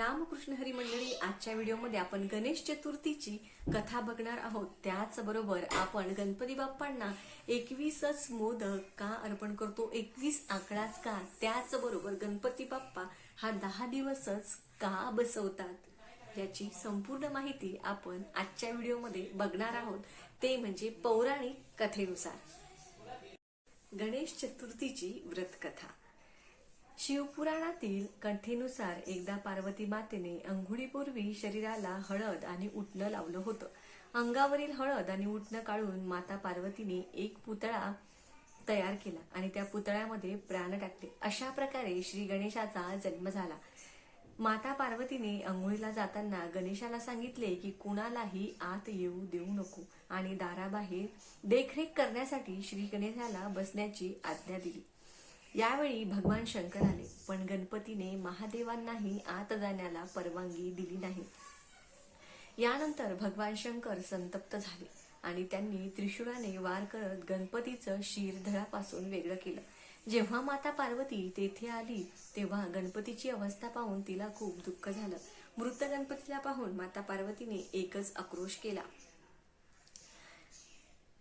रामकृष्ण हरी मंडळी आजच्या व्हिडिओमध्ये आपण गणेश चतुर्थीची कथा बघणार आहोत. त्याचबरोबर आपण गणपती बाप्पांना एकवीसच मोदक का अर्पण करतो? एकवीस आकडाच का? त्याचबरोबर गणपती बाप्पा हा दहा दिवसच का बसवतात? याची संपूर्ण माहिती आपण आजच्या व्हिडिओमध्ये बघणार आहोत. ते म्हणजे पौराणिक कथेनुसार. गणेश चतुर्थीची व्रतकथा. शिवपुराणातील कथेनुसार एकदा पार्वती मातेने अंघोळीपूर्वी शरीराला हळद आणि उटणं लावलं होतं. अंगावरील हळद आणि उटणं काढून माता पार्वतीने एक पुतळा तयार केला आणि त्या पुतळ्यामध्ये प्राण टाकले. अशा प्रकारे श्री गणेशाचा जन्म झाला. माता पार्वतीने अंघोळीला जाताना गणेशाला सांगितले की कुणालाही आत येऊ देऊ नको आणि दाराबाहेर देखरेख करण्यासाठी श्री गणेशाला बसण्याची आज्ञा दिली. यावेळी भगवान शंकर आले पण गणपतीने महादेवांनाही आत जाण्याला परवानगी दिली नाही. यानंतर भगवान शंकर संतप्त झाले आणि त्यांनी त्रिशुराने वार करत गणपतीचं शिर धडापासून वेगळं केलं. जेव्हा माता पार्वती तेथे आली तेव्हा गणपतीची अवस्था पाहून तिला खूप दुःख झालं. मृत गणपतीला पाहून माता पार्वतीने एकच आक्रोश केला.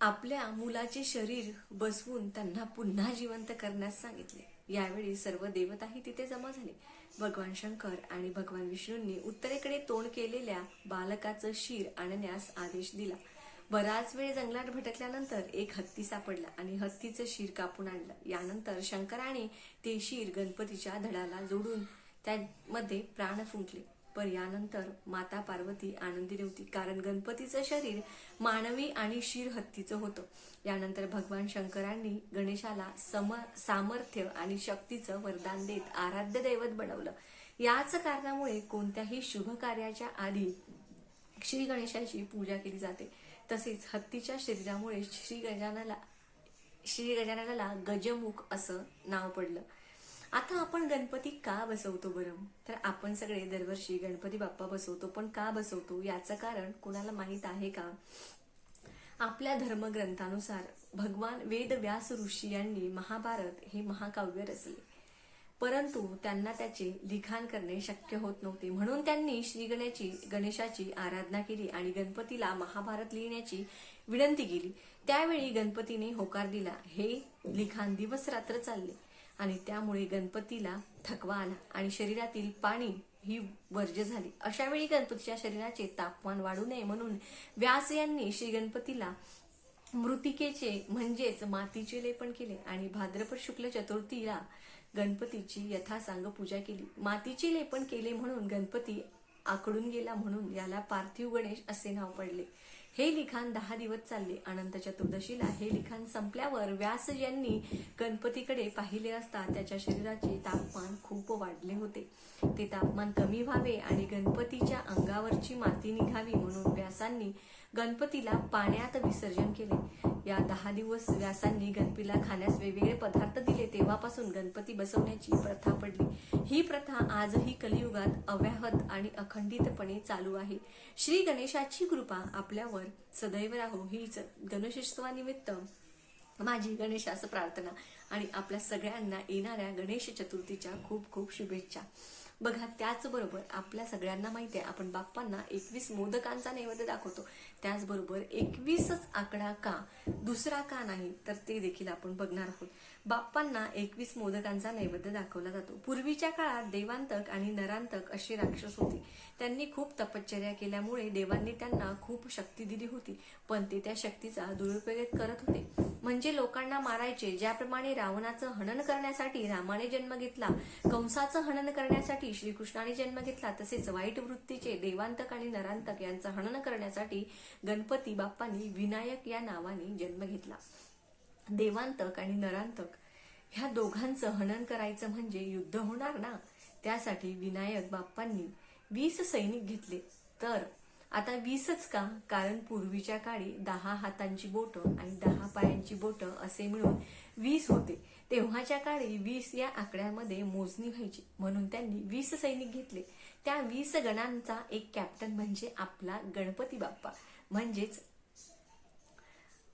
आपल्या मुलाचे शरीर बसवून त्यांना पुन्हा जिवंत करण्यास सांगितले. यावेळी सर्व देवताही तिथे जमा झाले. भगवान शंकर आणि भगवान विष्णूंनी उत्तरेकडे तोंड केलेल्या बालकाचं शिर आणण्यास आदेश दिला. बराच वेळ जंगलात भटकल्यानंतर एक हत्ती सापडला आणि हत्तीचं शिर कापून आणलं. यानंतर शंकराने ते शिर गणपतीच्या धडाला जोडून त्यामध्ये प्राण फुंकले. पण यानंतर माता पार्वती आनंदी नव्हती कारण गणपतीचं शरीर मानवी आणि शिर हत्तीचं होतं. यानंतर भगवान शंकरांनी गणेशाला सम सामर्थ्य आणि शक्तीचं वरदान देत आराध्य दैवत बनवलं. याच कारणामुळे कोणत्याही शुभ कार्याच्या आधी श्री गणेशाची पूजा केली जाते. तसेच हत्तीच्या शरीरामुळे श्री गजानाला श्री गजाननाला गजमुख असं नाव पडलं. आता आपण गणपती का बसवतो बरं? तर आपण सगळे दरवर्षी गणपती बाप्पा बसवतो पण का बसवतो? याचं कारण कोणाला माहीत आहे का? आपल्या धर्मग्रंथानुसार भगवान वेद व्यास ऋषी यांनी महाभारत हे महाकाव्य रचले. परंतु त्यांना त्याचे लिखाण करणे शक्य होत नव्हते. म्हणून त्यांनी श्रीगणेची गणेशाची आराधना केली आणि गणपतीला महाभारत लिहिण्याची विनंती केली. त्यावेळी गणपतीने होकार दिला. हे लिखाण दिवस रात्र चालले. आणि त्यामुळे गणपतीला थकवा आला आणि शरीरातील पाणी ही वर्ज्य झाली. अशा वेळी गणपतीच्या शरीराचे तापमान वाढू नये म्हणून व्यास यांनी श्री गणपतीला मृतिकेचे म्हणजेच मातीचे लेपन केले आणि भाद्रपद शुक्ल चतुर्थीला गणपतीची यथासांग पूजा केली. मातीचे लेपन केले म्हणून गणपती आकडून गेला म्हणून याला पार्थिव गणेश असे नाव पडले. हे लिखाण दहा दिवस चालले. अनंत चतुर्दशीला हे लिखाण संपल्यावर व्यास यांनी गणपतीकडे पाहिले असता त्याच्या शरीराचे तापमान खूप वाढले होते. ते तापमान कमी व्हावे आणि गणपतीच्या अंगावरची माती निघावी म्हणून व्यासांनी गणपतीला पाण्यात विसर्जन केले. या दहा दिवस व्यासांनी गणपतीला खाण्यास वेगवेगळे पदार्थ दिले. तेव्हापासून गणपती बसवण्याची प्रथा पडली. ही प्रथा आजही कलियुगात अव्याहत आणि अखंडितपणे चालू आहे. श्री गणेशाची कृपा आपल्यावर सदैव राहो. हीच गणेशोत्सवानिमित्त माझी गणेशास प्रार्थना. आणि आपल्या सगळ्यांना येणाऱ्या गणेश चतुर्थीच्या खूप खूप शुभेच्छा. बघा त्याचबरोबर आपल्या सगळ्यांना माहिती आहे आपण बाप्पांना एकवीस मोदकांचा नैवेद्य दाखवतो. त्याचबरोबर एकवीसच आकडा का दुसरा का नाही तर ते देखील आपण बघणार आहोत. बाप्पांना एकवीस मोदकांचा नैवेद्य दाखवला जातो. पूर्वीच्या काळात देवांतक आणि नरांतक असे राक्षस होते. त्यांनी खूप तपश्चर्या केल्यामुळे देवांनी त्यांना खूप शक्ती दिली होती पण ते त्या शक्तीचा दुरुपयोग करत होते. म्हणजे लोकांना मारायचे ज्याप्रमाणे रावणाचं हनन करण्यासाठी रामाने जन्म घेतला. कंसाचं हनन करण्यासाठी श्रीकृष्णाने जन्म घेतला. तसेच वाईट वृत्तीचे देवांतक आणि नरांतक यांचं हनन करण्यासाठी गणपती बाप्पांनी विनायक या नावाने जन्म घेतला. देवांतक आणि नरांतक ह्या दोघांचं हनन करायचं म्हणजे युद्ध होणार ना? त्यासाठी विनायक बाप्पांनी वीस सैनिक घेतले. तर आता वीसच का? कारण पूर्वीच्या काळी दहा हातांची बोटं आणि दहा पायांची बोटं असे मिळून वीस होते. तेव्हाच्या काळी वीस या आकड्यामध्ये मोजणी व्हायची. म्हणून त्यांनी वीस सैनिक घेतले. त्या वीस गणांचा एक कॅप्टन म्हणजे आपला गणपती बाप्पा. म्हणजेच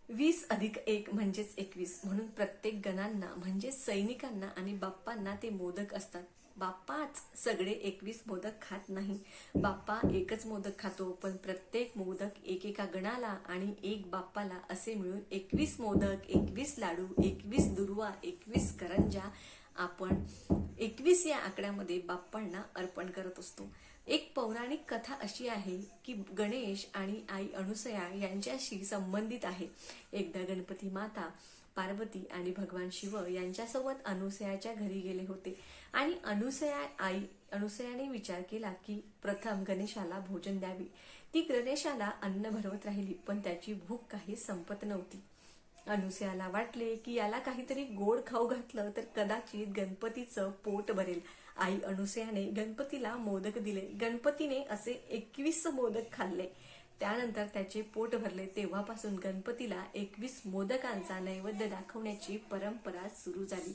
वीस अधिक एक म्हणजेच एकवीस. म्हणून प्रत्येक गणांना म्हणजे सैनिकांना आणि बाप्पांना ते मोदक असतात. बाप्पाच सगळे एकवीस मोदक खात नाही. बाप्पा एकच मोदक खातो पण प्रत्येक मोदक एकेका गणाला आणि एक बाप्पाला असे मिळून एकवीस मोदक एकवीस लाडू एकवीस दुर्वा एकवीस करंजा आपण एकवीस या आकड्यामध्ये बाप्पांना अर्पण करत असतो. एक पौराणिक कथा अशी आहे की गणेश आणि आई अनुसया यांच्याशी संबंधित आहे. एकदा गणपती माता पार्वती आणि भगवान शिव यांच्यासोबत अनुसयाच्या घरी गेले होते. आणि अनुसया आई अनुसयाने विचार केला की प्रथम गणेशाला भोजन द्यावे. ती गणेशाला अन्न भरवत राहिली पण त्याची भूक काही संपत नव्हती. अनुसयाला वाटले की याला काहीतरी गोड खाऊ घातलं तर कदाचित गणपतीचं पोट भरेल. आई अनुसयाने गणपतीला मोदक दिले. गणपतीने असे एकवीस मोदक खाल्ले. त्यानंतर त्याचे पोट भरले तेव्हापासून गणपतीला एकवीस मोदकांचा नैवेद्य दाखवण्याची परंपरा सुरू झाली.